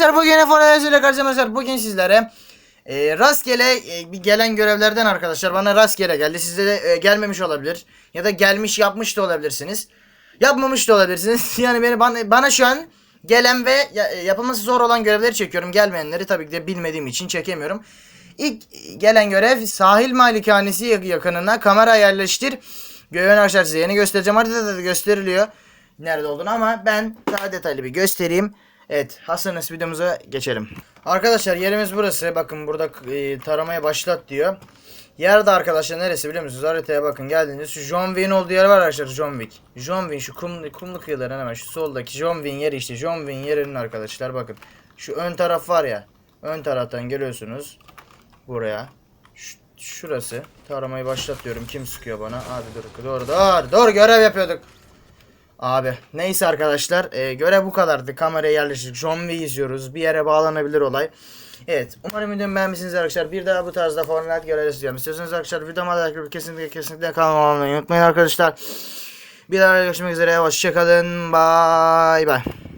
arkadaşlar bugün Efor ile karşılaştık. Bugün sizlere e, rastgele e, gelen görevlerden arkadaşlar bana rastgele geldi. Size de e, gelmemiş olabilir. Ya da gelmiş yapmış da olabilirsiniz. Yapmamış da olabilirsiniz. yani beni bana, bana şu an gelen ve e, yapılması zor olan görevleri çekiyorum. Gelmeyenleri tabii ki de bilmediğim için çekemiyorum. İlk gelen görev sahil malikanesi yak- yakınına kamera yerleştir. Göğen arkadaşlar size yeni göstereceğim. Haritada da gösteriliyor nerede olduğunu ama ben daha detaylı bir göstereyim. Evet Hasan'ız videomuza geçelim. Arkadaşlar yerimiz burası. Bakın burada e, taramaya başlat diyor. Yer de arkadaşlar neresi biliyor musunuz? Haritaya bakın geldiğinizde şu John Wick'in olduğu yer var arkadaşlar John Wick. John Wick şu kum, kumlu kıyıların hemen şu soldaki John Wick'in yeri işte John Wick'in yerinin arkadaşlar bakın. Şu ön taraf var ya. Ön taraftan geliyorsunuz. Buraya. Şurası. Taramayı başlat diyorum. Kim sıkıyor bana? Abi dur dur dur. Dur görev yapıyorduk. Abi neyse arkadaşlar e, görev bu kadardı. Kameraya yerleştirdik. John Wick izliyoruz. Bir yere bağlanabilir olay. Evet. Umarım videomu beğenmişsiniz arkadaşlar. Bir daha bu tarzda Fortnite görevleri istiyorum. İstiyorsanız arkadaşlar videoma atıp kesinlikle kesinlikle kanalıma abone olmayı unutmayın arkadaşlar. Bir daha görüşmek üzere. Hoşçakalın. Bye bye.